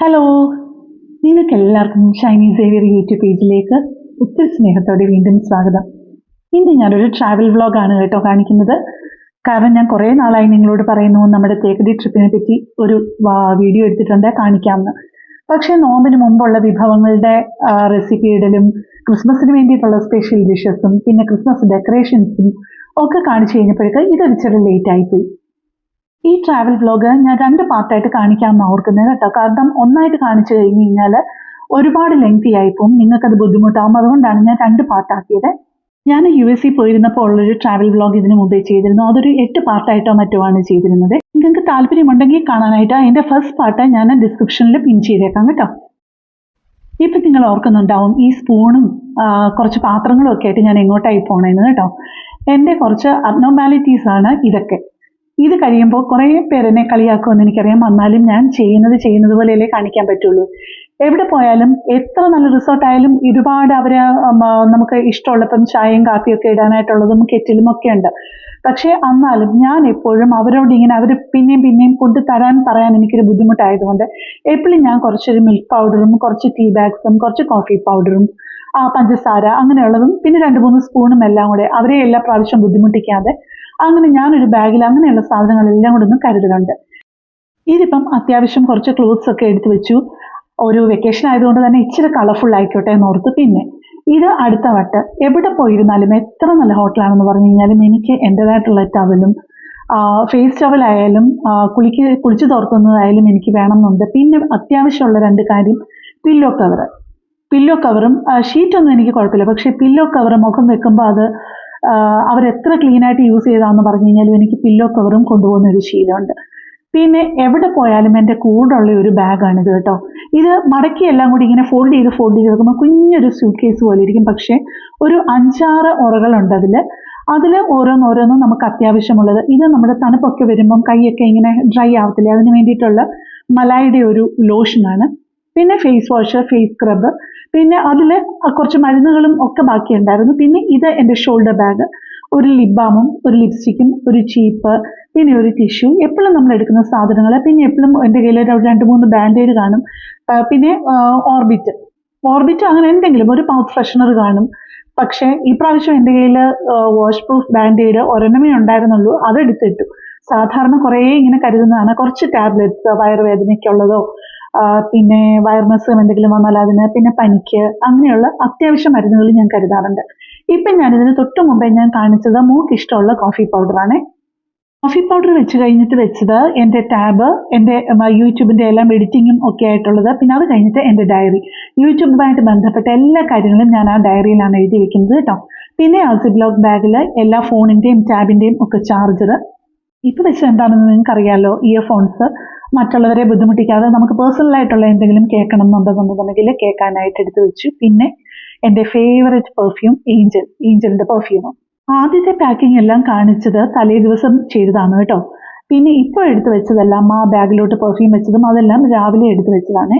Hello നിങ്ങൾക്ക് എല്ലാവർക്കും Shiny Xavier YouTube പേജിലേക്ക് ഒത്തിരി സ്നേഹത്തോടെ വീണ്ടും സ്വാഗതം. ഇന്ന് ഞാനൊരു ട്രാവൽ വ്ളോഗാണ് കേട്ടോ കാണിക്കുന്നത്. കാരണം ഞാൻ കുറേ നാളായി നിങ്ങളോട് പറയുന്നു നമ്മുടെ തേക്കടി ട്രിപ്പിനെ പറ്റി ഒരു വീഡിയോ എടുത്തിട്ടുണ്ട് കാണിക്കാമെന്ന്. പക്ഷേ നോമ്പിന് മുമ്പുള്ള വിഭവങ്ങളുടെ റെസിപ്പി ഇടലും ക്രിസ്മസിന് വേണ്ടിയിട്ടുള്ള സ്പെഷ്യൽ ഡിഷസും പിന്നെ ക്രിസ്മസ് ഡെക്കറേഷൻസും ഒക്കെ കാണിച്ചു കഴിഞ്ഞപ്പോഴേക്ക് ഇതൊരു ചെറിയ ലേറ്റ് ആയിപ്പോയി. ഈ ട്രാവൽ വ്ലോഗ് ഞാൻ രണ്ട് പാർട്ടായിട്ട് കാണിക്കാമെന്ന് ഓർക്കുന്നത് കേട്ടോ. കാരണം ഒന്നായിട്ട് കാണിച്ചു കഴിഞ്ഞ് കഴിഞ്ഞാൽ ഒരുപാട് ലെങ്തി ആയിപ്പോവും. നിങ്ങൾക്കത് ബുദ്ധിമുട്ടാവും. അതുകൊണ്ടാണ് ഞാൻ രണ്ട് പാർട്ടാക്കിയത് ഞാൻ യു എസ് സി പോയിരുന്നപ്പോൾ ഉള്ളൊരു ട്രാവൽ വ്ലോഗ് ഇതിന് മുമ്പേ ചെയ്തിരുന്നു. അതൊരു എട്ട് പാർട്ടായിട്ടോ മറ്റോ ആണ് ചെയ്തിരുന്നത്. നിങ്ങൾക്ക് താല്പര്യമുണ്ടെങ്കിൽ കാണാനായിട്ട് അതിന്റെ ഫസ്റ്റ് പാർട്ട് ഞാൻ ഡിസ്ക്രിപ്ഷനിൽ പിൻ ചെയ്തേക്കാം കേട്ടോ. ഇപ്പം നിങ്ങൾ ഓർക്കുന്നുണ്ടാവും ഈ സ്പൂണും കുറച്ച് പാത്രങ്ങളും ഒക്കെ ആയിട്ട് ഞാൻ എങ്ങോട്ടായി പോണേന്ന് കേട്ടോ. എന്റെ കുറച്ച് അബ്നോർമാലിറ്റീസ് ആണ് ഇതൊക്കെ. ഇത് കഴിയുമ്പോൾ കുറേ പേരെന്നെ കളിയാക്കുമെന്ന് എനിക്കറിയാം. വന്നാലും ഞാൻ ചെയ്യുന്നത് ചെയ്യുന്നത് പോലെയല്ലേ കാണിക്കാൻ പറ്റുള്ളൂ. എവിടെ പോയാലും എത്ര നല്ല റിസോർട്ടായാലും ഒരുപാട് അവർ നമുക്ക് ഇഷ്ടമുള്ളപ്പം ചായയും കാപ്പിയൊക്കെ ഇടാനായിട്ടുള്ളതും കെറ്റിലും ഒക്കെ ഉണ്ട്. പക്ഷേ എന്നാലും ഞാൻ എപ്പോഴും അവരോട് ഇങ്ങനെ അവർ പിന്നെയും പിന്നെയും കൊണ്ട് തരാൻ പറയാൻ എനിക്കൊരു ബുദ്ധിമുട്ടായതുകൊണ്ട് എപ്പോഴും ഞാൻ കുറച്ചൊരു മിൽക്ക് പൗഡറും കുറച്ച് ടീ ബാഗ്സും കുറച്ച് കോഫി പൗഡറും പഞ്ചസാര അങ്ങനെയുള്ളതും പിന്നെ രണ്ട് മൂന്ന് സ്പൂണും എല്ലാം കൂടെ അവരെ എല്ലാ പ്രാവശ്യം ബുദ്ധിമുട്ടിക്കാതെ അങ്ങനെ ഞാനൊരു ബാഗിൽ അങ്ങനെയുള്ള സാധനങ്ങളെല്ലാം കൂടെ ഒന്ന് കരുതുന്നുണ്ട്. ഇതിപ്പം അത്യാവശ്യം കുറച്ച് ക്ലോത്ത്സ് ഒക്കെ എടുത്തു വെച്ചു. ഒരു വെക്കേഷൻ ആയതുകൊണ്ട് തന്നെ ഇച്ചിരി കളർഫുൾ ആയിക്കോട്ടെ എന്ന് ഓർത്ത് പിന്നെ. ഇത് അടുത്ത വട്ട്. എവിടെ പോയിരുന്നാലും എത്ര നല്ല ഹോട്ടലാണെന്ന് പറഞ്ഞു കഴിഞ്ഞാലും എനിക്ക് എന്റെതായിട്ടുള്ള ടവലും ഫേസ് ടവൽ ആയാലും കുളിക്ക് കുളിച്ചു തുറക്കുന്നതായാലും എനിക്ക് വേണമെന്നുണ്ട്. പിന്നെ അത്യാവശ്യമുള്ള രണ്ട് കാര്യം പില്ലോ കവർ പില്ലോ കവറും ഷീറ്റൊന്നും എനിക്ക് കുഴപ്പമില്ല. പക്ഷേ പില്ലോ കവർ മുഖം വെക്കുമ്പോൾ അത് അവരെത്ര ക്ലീൻ ആയിട്ട് യൂസ് ചെയ്താന്ന് പറഞ്ഞു കഴിഞ്ഞാലും എനിക്ക് പില്ലോ കവറും കൊണ്ടുപോകുന്ന ഒരു ശീലമുണ്ട്. പിന്നെ എവിടെ പോയാലും എന്റെ കൂടുള്ള ഒരു ബാഗാണ് ഇത് കേട്ടോ. ഇത് മടക്കി എല്ലാം കൂടി ഇങ്ങനെ ഫോൾഡ് ചെയ്ത് ഫോൾഡ് ചെയ്ത് വെക്കുമ്പോൾ കുഞ്ഞൊരു സ്യൂട്ട് കേസ് പോലെ ഇരിക്കും. പക്ഷേ ഒരു അഞ്ചാറ് ഉറകളുണ്ട് അതിൽ അതിൽ ഓരോന്നോരോന്നും നമുക്ക് അത്യാവശ്യമുള്ളത്. ഇത് നമ്മുടെ തണുപ്പൊക്കെ വരുമ്പം കൈയൊക്കെ ഇങ്ങനെ ഡ്രൈ ആവത്തില്ലേ? അതിന് വേണ്ടിയിട്ടുള്ള മലായുടെ ഒരു ലോഷനാണ് പിന്നെ ഫേസ് വാഷ് ഫേസ് സ്ക്രബ് പിന്നെ അതിൽ കുറച്ച് മരുന്നുകളും ഒക്കെ ബാക്കിയുണ്ടായിരുന്നു. പിന്നെ ഇത് എന്റെ ഷോൾഡർ ബാഗ് ഒരു ലിബാമും ബാമും ഒരു ലിപ്സ്റ്റിക്കും ഒരു ചീപ്പ് പിന്നെ ഒരു ടിഷ്യൂ എപ്പോഴും നമ്മൾ എടുക്കുന്ന സാധനങ്ങൾ. പിന്നെ എപ്പോഴും എന്റെ കയ്യിൽ രണ്ട് മൂന്ന് ബാൻഡേഡ് കാണും. പിന്നെ ഓർബിറ്റ് ഓർബിറ്റ് അങ്ങനെ എന്തെങ്കിലും ഒരു മൗത്ത് ഫ്രഷ്നർ കാണും. പക്ഷേ ഈ പ്രാവശ്യം എന്റെ കയ്യിൽ വാഷ് പ്രൂഫ് ബാൻഡേഡ് ഒരെണ്ണമേ ഉണ്ടായിരുന്നുള്ളൂ. അതെടുത്തിട്ടു. സാധാരണ കുറേ ഇങ്ങനെ കരുതുന്നതാണ്. കുറച്ച് ടാബ്ലറ്റ്സ് വയറുവേദനയ്ക്കുള്ളതോ പിന്നെ വയർമസും എന്തെങ്കിലും വന്നാൽ അതിന് പിന്നെ പനിക്ക് അങ്ങനെയുള്ള അത്യാവശ്യ മരുന്നുകൾ ഞാൻ കരുതാറുണ്ട്. ഇപ്പം ഞാനിതിന് തൊട്ട് മുമ്പേ ഞാൻ കാണിച്ചത് മൂക്ക് ഇഷ്ടമുള്ള കോഫി പൗഡറാണ് കോഫി പൗഡർ വെച്ച് കഴിഞ്ഞിട്ട് വെച്ചത് എന്റെ ടാബ് എന്റെ യൂട്യൂബിന്റെ എല്ലാം എഡിറ്റിങ്ങും ഒക്കെ ആയിട്ടുള്ളത്. പിന്നെ അത് കഴിഞ്ഞിട്ട് എന്റെ ഡയറി. യൂട്യൂബുമായിട്ട് ബന്ധപ്പെട്ട എല്ലാ കാര്യങ്ങളും ഞാൻ ആ ഡയറിയിലാണ് എഴുതി വെക്കുന്നത് കേട്ടോ. പിന്നെ ആൾസി ബ്ലോഗ് ബാഗിൽ എല്ലാ ഫോണിന്റെയും ടാബിന്റെയും ഒക്കെ ചാർജർ ഇപ്പം വെച്ച് എന്താണെന്ന് നിങ്ങൾക്ക് അറിയാലോ ഇയർഫോൺസ് മറ്റുള്ളവരെ ബുദ്ധിമുട്ടിക്കാതെ നമുക്ക് പേഴ്സണൽ ആയിട്ടുള്ള എന്തെങ്കിലും കേൾക്കണം എന്നുണ്ടെന്നുണ്ടെങ്കിൽ കേൾക്കാനായിട്ട് എടുത്തു വെച്ചു. പിന്നെ എന്റെ ഫേവറേറ്റ് പെർഫ്യൂം ഏഞ്ചൽ ഏഞ്ചലിന്റെ പെർഫ്യൂം ആദ്യത്തെ പാക്കിംഗ് എല്ലാം കാണിച്ചത് തലേ ദിവസം ചെയ്തതാണ് കേട്ടോ. പിന്നെ ഇപ്പോൾ എടുത്തു വെച്ചതെല്ലാം ആ ബാഗിലോട്ട് പെർഫ്യൂം വെച്ചതും അതെല്ലാം രാവിലെ എടുത്തു വെച്ചതാണ്.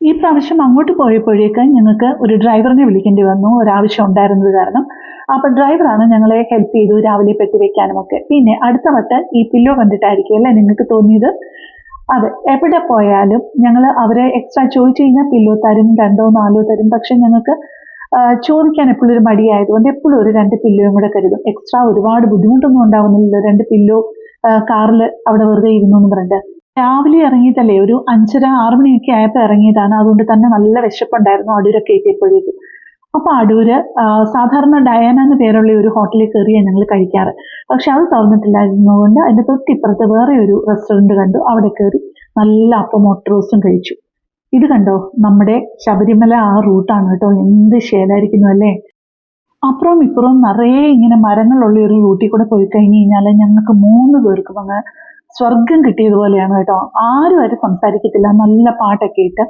ഈ പ്രാവശ്യം അങ്ങോട്ട് പോയപ്പോഴേക്ക് ഞങ്ങൾക്ക് ഒരു ഡ്രൈവറിനെ വിളിക്കേണ്ടി വന്നു. ഒരാവശ്യം ഉണ്ടായിരുന്നത് കാരണം. അപ്പോൾ ഡ്രൈവറാണ് ഞങ്ങളെ ഹെൽപ്പ് ചെയ്തു രാവിലെ പെട്ടി വെക്കാനും ഒക്കെ. പിന്നെ അടുത്ത വട്ടം ഈ പില്ലോ കണ്ടിട്ടായിരിക്കും അല്ലേ നിങ്ങൾക്ക് തോന്നിയത്? അതെ എവിടെ പോയാലും ഞങ്ങൾ അവരെ എക്സ്ട്രാ ചോദിച്ചു കഴിഞ്ഞാൽ പില്ലോ തരും രണ്ടോ നാലോ തരും. പക്ഷെ ഞങ്ങൾക്ക് ചോദിക്കാൻ എപ്പോഴും ഒരു മടിയായതുകൊണ്ട് എപ്പോഴും ഒരു രണ്ട് പില്ലോയും കൂടെ കരുതും. എക്സ്ട്രാ ഒരുപാട് ബുദ്ധിമുട്ടൊന്നും ഉണ്ടാവുന്നില്ലല്ലോ. രണ്ട് പില്ലോ കാറിൽ അവിടെ വെറുതെ ഇരുന്നു എന്ന് പറഞ്ഞിട്ട്. രാവിലെ ഇറങ്ങിയതല്ലേ? ഒരു അഞ്ചര ആറു മണിയൊക്കെ ആയപ്പോൾ ഇറങ്ങിയതാണ്. അതുകൊണ്ട് തന്നെ നല്ല വിശപ്പുണ്ടായിരുന്നു അടൂരൊക്കെ എത്തിയപ്പോഴേക്കും. അപ്പൊ അടൂര് സാധാരണ ഡയാന എന്ന പേരുള്ള ഒരു ഹോട്ടലിൽ കയറിയാണ് ഞങ്ങൾ കഴിക്കാറ്. പക്ഷെ അത് തുറന്നിട്ടില്ലായിരുന്നതുകൊണ്ട് അതിന്റെ തൊട്ടിപ്പുറത്ത് വേറെ ഒരു റെസ്റ്റോറന്റ് കണ്ടു. അവിടെ കയറി നല്ല അപ്പം മുട്ട റോസ്റ്റും കഴിച്ചു. ഇത് കണ്ടോ? നമ്മുടെ ശബരിമല ആ റൂട്ടാണ് കേട്ടോ. എന്ത് ശേലായിരിക്കുന്നു അല്ലേ? അപ്പുറം ഇപ്പുറം നിറയെ ഇങ്ങനെ മരങ്ങളുള്ള ഒരു റൂട്ടിൽ കൂടെ പോയി കഴിഞ്ഞ് കഴിഞ്ഞാൽ ഞങ്ങൾക്ക് മൂന്ന് പേർക്കും അങ്ങ് സ്വർഗം കിട്ടിയതുപോലെയാണ് കേട്ടോ. ആരും ആരും സംസാരിക്കത്തില്ല. നല്ല പാട്ടൊക്കെ ഇട്ട്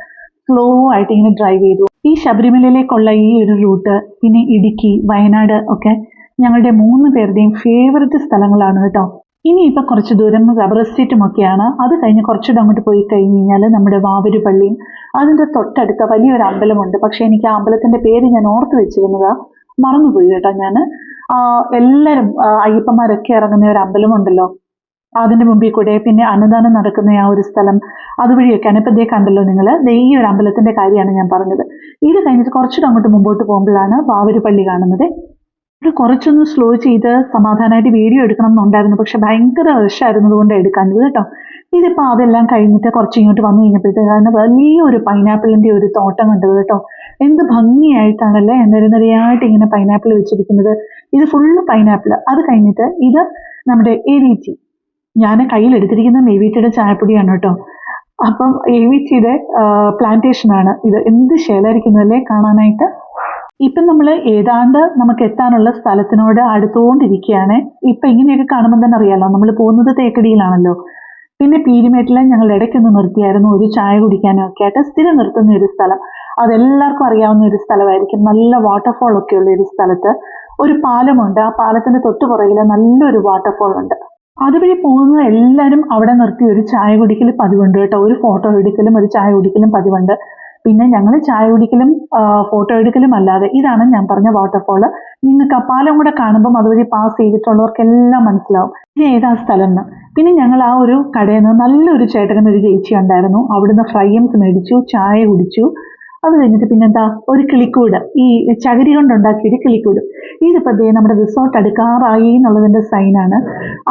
സ്ലോ ആയിട്ട് ഇങ്ങനെ ഡ്രൈവ് ചെയ്തു. ഈ ശബരിമലയിലേക്കുള്ള ഈ ഒരു റൂട്ട് പിന്നെ ഇടുക്കി വയനാട് ഒക്കെ ഞങ്ങളുടെ മൂന്ന് പേരുടെയും ഫേവററ്റ് സ്ഥലങ്ങളാണ് കേട്ടോ. ഇനി ഇപ്പൊ കുറച്ച് ദൂരം റബ്ബർ എസ്റ്റേറ്റും ഒക്കെയാണ്. അത് കഴിഞ്ഞ് കുറച്ചുകൂടെ അങ്ങോട്ട് പോയി കഴിഞ്ഞ് കഴിഞ്ഞാൽ നമ്മുടെ വാവരു പള്ളിയും അതിന്റെ തൊട്ടടുത്ത വലിയൊരു അമ്പലമുണ്ട്. പക്ഷെ എനിക്ക് ആ അമ്പലത്തിന്റെ പേര് ഞാൻ ഓർത്ത് വെച്ചിരുന്നത് മറന്നുപോയി കേട്ടോ ഞാൻ എല്ലാവരും അയ്യപ്പന്മാരൊക്കെ ഇറങ്ങുന്ന ഒരു അമ്പലമുണ്ടല്ലോ. അതിന്റെ മുമ്പിൽ കൂടെ പിന്നെ അന്നദാനം നടക്കുന്ന ആ ഒരു സ്ഥലം അതുവഴിയൊക്കെയാണ് ഇപ്പൊ ദേ കണ്ടല്ലോ നിങ്ങൾ ഈ ഒരു അമ്പലത്തിന്റെ കാര്യമാണ് ഞാൻ പറഞ്ഞത്. ഇത് കഴിഞ്ഞിട്ട് കുറച്ചുകൂടെ അങ്ങോട്ട് മുമ്പോട്ട് പോകുമ്പോഴാണ് വാവരുപള്ളി കാണുന്നത്. ഇത് കുറച്ചൊന്ന് സ്ലോ ചെയ്ത് സമാധാനമായിട്ട് വീഡിയോ എടുക്കണം എന്നുണ്ടായിരുന്നു. പക്ഷെ ഭയങ്കര റഷായിരുന്നത് കൊണ്ട് എടുക്കാഞ്ഞത് കേട്ടോ. ഇതിപ്പോ അതെല്ലാം കഴിഞ്ഞിട്ട് കുറച്ച് ഇങ്ങോട്ട് വന്നു കഴിഞ്ഞപ്പോഴത്തേക്കാണ് വലിയൊരു പൈനാപ്പിളിന്റെ ഒരു തോട്ടം കണ്ടത് കേട്ടോ. എന്ത് ഭംഗിയായിട്ടാണല്ലേ നിരനിരയായിട്ട് ഇങ്ങനെ പൈനാപ്പിൾ വെച്ചിരിക്കുന്നത്. ഇത് ഫുള്ള് പൈനാപ്പിൾ അത് കഴിഞ്ഞിട്ട് ഇത് നമ്മുടെ എ വി ടി ഞാൻ കയ്യിൽ എടുത്തിരിക്കുന്ന മേവീറ്റയുടെ ചായപ്പൊടിയാണ് കേട്ടോ. അപ്പം പ്ലാന്റേഷനാണ് പ്ലാന്റേഷൻ ആണ്. ഇത് എന്ത് ശേലായിരിക്കുന്നതല്ലേ കാണാനായിട്ട്? ഇപ്പം നമ്മൾ ഏതാണ്ട് നമുക്ക് എത്താനുള്ള സ്ഥലത്തിനോട് അടുത്തുകൊണ്ടിരിക്കുകയാണ്. ഇപ്പം ഇങ്ങനെയൊക്കെ കാണുമ്പോൾ തന്നെ അറിയാലോ നമ്മൾ പോകുന്നത് തേക്കടിയിലാണല്ലോ. പിന്നെ പീരിമേട്ടിൽ ഞങ്ങൾ ഇടയ്ക്കൊന്ന് നിർത്തിയായിരുന്നു ഒരു ചായ കുടിക്കാനും ഒക്കെ ആയിട്ട്. സ്ഥിരം നിർത്തുന്ന ഒരു സ്ഥലം. അതെല്ലാവർക്കും അറിയാവുന്ന ഒരു സ്ഥലമായിരിക്കും. നല്ല വാട്ടർഫോൾ ഒക്കെ ഉള്ള ഒരു സ്ഥലത്ത്. ഒരു പാലമുണ്ട്. ആ പാലത്തിന്റെ തൊട്ടു പുറകിൽ നല്ലൊരു വാട്ടർഫോൾ ഉണ്ട്. അതുവഴി പോകുന്ന എല്ലാവരും അവിടെ നിർത്തി ഒരു ചായ കുടിക്കൽ പതിവുണ്ട് കേട്ടോ. ഒരു ഫോട്ടോ എടുക്കലും ഒരു ചായ കുടിക്കലും പതിവുണ്ട്. പിന്നെ ഞങ്ങൾ ചായ കുടിക്കലും ഫോട്ടോ എടുക്കലും അല്ലാതെ ഇതാണ് ഞാൻ പറഞ്ഞ വാട്ടർഫോൾ നിങ്ങൾക്ക് ആ പാലം കൂടെ കാണുമ്പം അതുവഴി പാസ് ചെയ്തിട്ടുള്ളവർക്കെല്ലാം മനസ്സിലാവും. ഇനി ഏതാ സ്ഥലം എന്ന് പിന്നെ ഞങ്ങൾ ആ ഒരു കടയിൽ നിന്ന് നല്ലൊരു ചേട്ടനും ഒരു ചേച്ചി ഉണ്ടായിരുന്നു. അവിടുന്ന് ഫ്രൈയംസ് മേടിച്ചു ചായ കുടിച്ചു. അത് കഴിഞ്ഞിട്ട് പിന്നെന്താ? ഒരു കിളിക്കൂട്. ഈ ചകിരി കൊണ്ടുണ്ടാക്കിയൊരു കിളിക്കൂട്. ഇതിപ്പോ ദേ നമ്മുടെ റിസോർട്ട് അടുക്കാറായി എന്നുള്ളതിന്റെ സൈനാണ്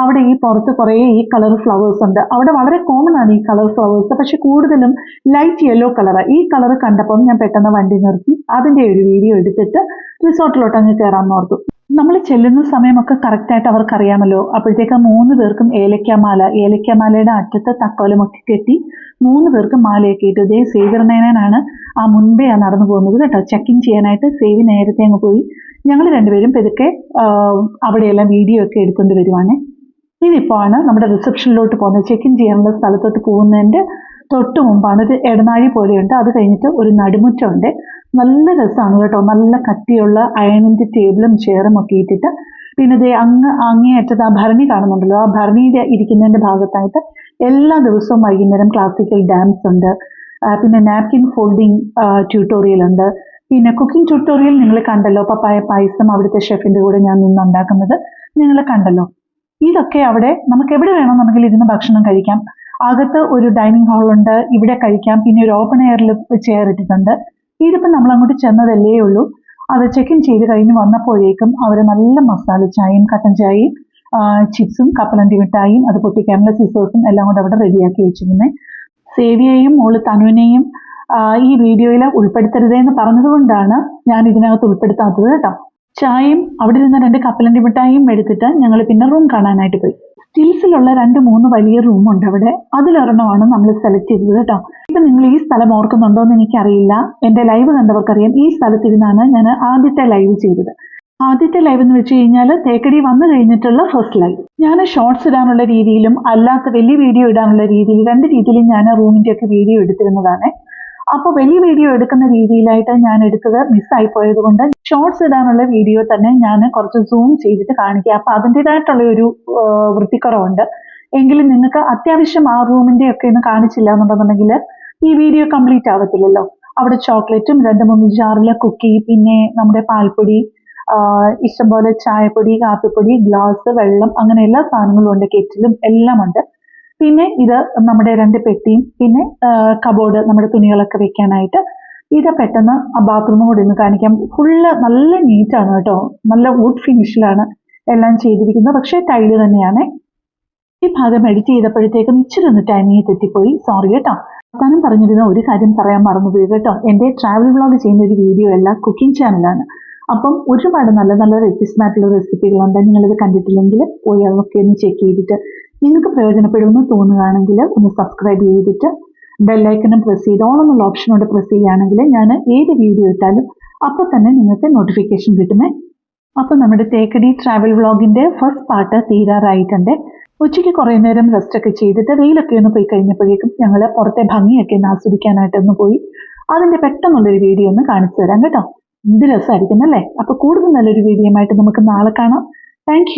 അവിടെ ഈ പുറത്ത് കുറേ ഈ കളർ ഫ്ലവേഴ്സ് ഉണ്ട്. അവിടെ വളരെ കോമൺ ആണ് ഈ കളർ ഫ്ലവേഴ്സ് പക്ഷെ കൂടുതലും ലൈറ്റ് യെല്ലോ കളറാണ് ഈ കളർ കണ്ടപ്പോൾ ഞാൻ പെട്ടെന്ന് വണ്ടി നിർത്തി. അതിന്റെ ഒരു വീഡിയോ എടുത്തിട്ട് റിസോർട്ടിലോട്ട് അങ്ങ് കയറാമെന്ന് ഓർത്തു. നമ്മൾ ചെല്ലുന്ന സമയമൊക്കെ കറക്റ്റായിട്ട് അവർക്ക് അറിയാമല്ലോ അപ്പോഴത്തേക്ക് മൂന്ന് പേർക്കും ഏലക്കാമാല ഏലക്കാമാലയുടെ അറ്റത്ത് തക്കോലമൊക്കെ കെട്ടി മൂന്ന് പേർക്കും മാലയൊക്കെ ഇട്ടു ഇതേ സേവിറനേനാണ് ആ മുൻപേ നടന്നു പോകുന്നത് കേട്ടോ. ചെക്കിങ് ചെയ്യാനായിട്ട് സേവ് നേരത്തെ അങ്ങ് പോയി. ഞങ്ങൾ രണ്ടുപേരും പെതുക്കെ അവിടെയെല്ലാം വീഡിയോ ഒക്കെ എടുത്തുകൊണ്ട് വരുവാണ്. ഇതിപ്പോ ആണ് നമ്മുടെ റിസപ്ഷനിലോട്ട് പോകുന്നത്. ചെക്ക് ഇൻ ചെയ്യാനുള്ള സ്ഥലത്തോട്ട് പോകുന്നതിന്റെ തൊട്ട് മുമ്പാണ് ഒരു ഇടനാഴി പോലെയുണ്ട്. അത് കഴിഞ്ഞിട്ട് ഒരു നടുമുറ്റമുണ്ട്. നല്ല രസമാണ് കേട്ടോ. നല്ല കട്ടിയുള്ള അയണിന്റെ ടേബിളും ചെയറും ഒക്കെ ഇട്ടിട്ട്. പിന്നെ ദേ അങ്ങ് അങ്ങേയറ്റത്ത് ആ ഭരണി കാണുന്നുണ്ടല്ലോ. ആ ഭരണിയിൽ ഇരിക്കുന്നതിന്റെ ഭാഗത്തായിട്ട് എല്ലാ ദിവസവും വൈകുന്നേരം ക്ലാസിക്കൽ ഡാൻസ് ഉണ്ട്. പിന്നെ നാപ്കിൻ ഫോൾഡിങ് ട്യൂട്ടോറിയൽ ഉണ്ട്. പിന്നെ കുക്കിംഗ് ട്യൂട്ടോറിയൽ നിങ്ങൾ കണ്ടല്ലോ പപ്പായ പായസം അവിടുത്തെ ഷെഫിന്റെ കൂടെ ഞാൻ നിന്ന് ഉണ്ടാക്കുന്നത്. നിങ്ങൾ കണ്ടല്ലോ. ഇതൊക്കെ അവിടെ നമുക്ക് എവിടെ വേണമെന്നുണ്ടെങ്കിൽ ഇരുന്ന് ഭക്ഷണം കഴിക്കാം. അകത്ത് ഒരു ഡൈനിങ് ഹാൾ ഉണ്ട് ഇവിടെ കഴിക്കാം. പിന്നെ ഒരു ഓപ്പൺ എയറിൽ ചെയർ ഇട്ടിട്ടുണ്ട്. ഇതിപ്പോൾ നമ്മൾ അങ്ങോട്ട് ചെന്നതല്ലേ ഉള്ളൂ. അത് ചെക്ക് ഇൻ ചെയ്ത് കഴിഞ്ഞ് വന്നപ്പോഴേക്കും അവർ നല്ല മസാല ചായയും കട്ടൻ ചായയും ചിപ്സും കപ്പലണ്ടി മിഠായിയും അത് പൊട്ടിക്കാനുള്ള സിസേഴ്സും എല്ലാം കൂടെ അവിടെ റെഡിയാക്കി വെച്ചിരുന്നേ. സേവിയെയും മോൾ തനുവിനെയും ഈ വീഡിയോയിൽ ഉൾപ്പെടുത്തരുതേ എന്ന് പറഞ്ഞതുകൊണ്ടാണ് ഞാൻ ഇതിനകത്ത് ഉൾപ്പെടുത്താത്തത് കേട്ടോ. ചായയും അവിടെ ഇരുന്ന രണ്ട് കപ്പലണ്ടി മിഠായിയും എടുത്തിട്ട് ഞങ്ങൾ പിന്നെ റൂം കാണാനായിട്ട് പോയി. സ്റ്റിൽസിലുള്ള രണ്ട് മൂന്ന് വലിയ റൂമുണ്ട് അവിടെ. അതിലൊരെണ്ണമാണ് നമ്മൾ സെലക്ട് ചെയ്തത് കേട്ടോ. ഇപ്പൊ നിങ്ങൾ ഈ സ്ഥലം ഓർക്കുന്നുണ്ടോ എന്ന് എനിക്കറിയില്ല. എന്റെ ലൈവ് കണ്ടവർക്കറിയാം. ഈ സ്ഥലത്തിരുന്നാണ് ഞാൻ ആദ്യത്തെ ലൈവ് ചെയ്തത്. ആദ്യത്തെ ലൈവ് എന്ന് വെച്ച് കഴിഞ്ഞാൽ തേക്കടി വന്നു കഴിഞ്ഞിട്ടുള്ള ഫസ്റ്റ് ലൈവ് ഞാൻ ഷോർട്സ് ഇടാനുള്ള രീതിയിലും അല്ലാത്ത വലിയ വീഡിയോ ഇടാനുള്ള രീതിയിൽ രണ്ട് രീതിയിലും ഞാൻ റൂമിന്റെ ഒക്കെ വീഡിയോ എടുത്തിരുന്നതാണ്. അപ്പോൾ വലിയ വീഡിയോ എടുക്കുന്ന രീതിയിലായിട്ട് ഞാൻ എടുത്തത്. മിസ്സായി പോയത് കൊണ്ട് ഷോർട്സ് ഇടാനുള്ള വീഡിയോ തന്നെ ഞാൻ കുറച്ച് സൂം ചെയ്തിട്ട് കാണിക്കുക അപ്പോൾ അതിന്റെതായിട്ടുള്ള ഒരു വൃത്തിക്കുറവുണ്ട്. എങ്കിലും നിങ്ങൾക്ക് അത്യാവശ്യം ആ റൂമിന്റെ ഒക്കെ ഒന്ന് കാണിച്ചില്ല എന്നുണ്ടെന്നുണ്ടെങ്കിൽ ഈ വീഡിയോ കംപ്ലീറ്റ് ആവത്തില്ലല്ലോ. അവിടെ ചോക്ലേറ്റും രണ്ട് മൂന്ന് ജാറിലെ കുക്കി പിന്നെ നമ്മുടെ പാൽപ്പൊടി ഇഷ്ടംപോലെ ചായപ്പൊടി കാപ്പിപ്പൊടി ഗ്ലാസ് വെള്ളം അങ്ങനെ എല്ലാ സാധനങ്ങളും ഉണ്ട് കെറ്റിലും എല്ലാം ഉണ്ട്. പിന്നെ ഇത് നമ്മുടെ രണ്ട് പെട്ടിയും പിന്നെ കബോർഡ് നമ്മുടെ തുണികളൊക്കെ വെക്കാനായിട്ട് ഇത് പെട്ടെന്ന് ആ ബാത്റൂമും കൂടി ഒന്ന് കാണിക്കാം. ഫുള്ള് നല്ല നീറ്റാണ് കേട്ടോ. നല്ല വുഡ് ഫിനിഷിലാണ് എല്ലാം ചെയ്തിരിക്കുന്നത്. പക്ഷേ ടൈൽ തന്നെയാണ്. ഈ ഭാഗം എഡിറ്റ് ചെയ്തപ്പോഴത്തേക്കും ഇച്ചിരി ഒന്ന് ടൈമിങ് തെറ്റിപ്പോയി. സോറി കേട്ടോ. അവസാനം പറഞ്ഞിരുന്ന ഒരു കാര്യം പറയാൻ മറന്നുപോയി കേട്ടോ. എന്റെ ട്രാവൽ വ്ളോഗ് ചെയ്യുന്ന ഒരു വീഡിയോ എല്ലാം കുക്കിംഗ് ചാനലാണ് അപ്പം ഒരുപാട് നല്ല നല്ല വ്യത്യസ്തമായിട്ടുള്ള റെസിപ്പികളുണ്ട് നിങ്ങളിത് കണ്ടിട്ടില്ലെങ്കിൽ പോയി അതൊക്കെ ഒന്ന് ചെക്ക് ചെയ്തിട്ട് നിങ്ങൾക്ക് പ്രയോജനപ്പെടുമെന്ന് തോന്നുകയാണെങ്കിൽ ഒന്ന് സബ്സ്ക്രൈബ് ചെയ്തിട്ട് ബെല്ലൈക്കനും പ്രസ് ചെയ്ത് ഓൾ എന്നുള്ള ഓപ്ഷനോട് പ്രസ് ചെയ്യുകയാണെങ്കിൽ ഞാൻ ഏത് വീഡിയോ ഇട്ടാലും അപ്പോൾ തന്നെ നിങ്ങൾക്ക് നോട്ടിഫിക്കേഷൻ കിട്ടുമേ അപ്പോൾ നമ്മുടെ തേക്കടി ട്രാവൽ വ്ളോഗിന്റെ ഫസ്റ്റ് പാർട്ട് തീരാറായിട്ടുണ്ട്. ഉച്ചയ്ക്ക് കുറേ നേരം റെസ്റ്റ് ഒക്കെ ചെയ്തിട്ട് റെയിലൊക്കെ ഒന്ന് പോയി കഴിഞ്ഞപ്പോഴേക്കും ഞങ്ങൾ പുറത്തെ ഭംഗിയൊക്കെ ഒന്ന് ആസ്വദിക്കാനായിട്ടൊന്ന് പോയി. അതിന്റെ പെട്ടെന്നുള്ളൊരു വീഡിയോ ഒന്ന് കാണിച്ചു തരാം കേട്ടോ. എന്ത് രസമായിരിക്കും അല്ലേ? അപ്പൊ കൂടുതൽ നല്ലൊരു വീഡിയോ ആയിട്ട് നമുക്ക് നാളെ കാണാം. താങ്ക്